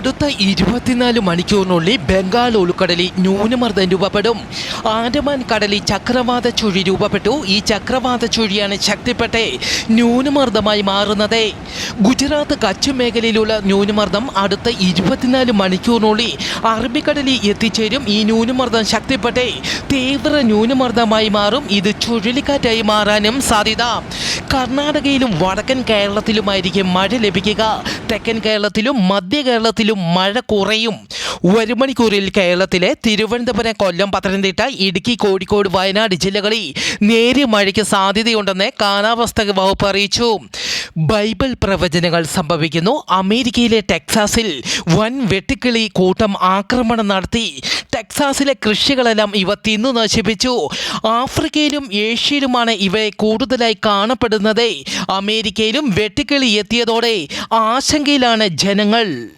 അടുത്ത ഇരുപത്തിനാല് മണിക്കൂറിനുള്ളിൽ ബംഗാൾ ഉൾക്കടലിൽ ന്യൂനമർദ്ദം രൂപപ്പെടും. ആൻഡമാൻ കടലിൽ ചക്രവാത ചുഴി രൂപപ്പെട്ടു. ഈ ചക്രവാത ചുഴിയാണ് ശക്തിപ്പെട്ട് ന്യൂനമർദ്ദമായി മാറുന്നത്. ഗുജറാത്ത് കച്ച് മേഖലയിലുള്ള ന്യൂനമർദ്ദം അടുത്ത ഇരുപത്തിനാല് മണിക്കൂറിനുള്ളിൽ അറബിക്കടലിൽ എത്തിച്ചേരും. ഈ ന്യൂനമർദ്ദം ശക്തിപ്പെട്ട് തീവ്ര ന്യൂനമർദ്ദമായി മാറും. ഇത് ചുഴലിക്കാറ്റായി മാറാനും സാധ്യത. കർണാടകയിലും വടക്കൻ കേരളത്തിലുമായിരിക്കും മഴ ലഭിക്കുക. തെക്കൻ കേരളത്തിലും മധ്യ കേരളത്തിലും മഴ കുറയും. ഒരു മണിക്കൂറിൽ കേരളത്തിലെ തിരുവനന്തപുരം കൊല്ലം പത്തനംതിട്ട ഇടുക്കി കോഴിക്കോട് വയനാട് ജില്ലകളിൽ നേരിയ മഴയ്ക്ക് സാധ്യതയുണ്ടെന്ന് കാലാവസ്ഥാ വകുപ്പ് അറിയിച്ചു. ബൈബിൾ പ്രവചനങ്ങൾ സംഭവിക്കുന്നു. അമേരിക്കയിലെ ടെക്സാസിൽ വൻ വെട്ടുക്കിളി കൂട്ടം ആക്രമണം നടത്തി. ടെക്സാസിലെ കൃഷികളെല്ലാം ഇവ തിന്നു നശിപ്പിച്ചു. ആഫ്രിക്കയിലും ഏഷ്യയിലുമാണ് ഇവയെ കൂടുതലായി കാണപ്പെടുന്നത്. അമേരിക്കയിലും വെട്ടുക്കിളി എത്തിയതോടെ ആശങ്കയിലാണ് ജനങ്ങൾ.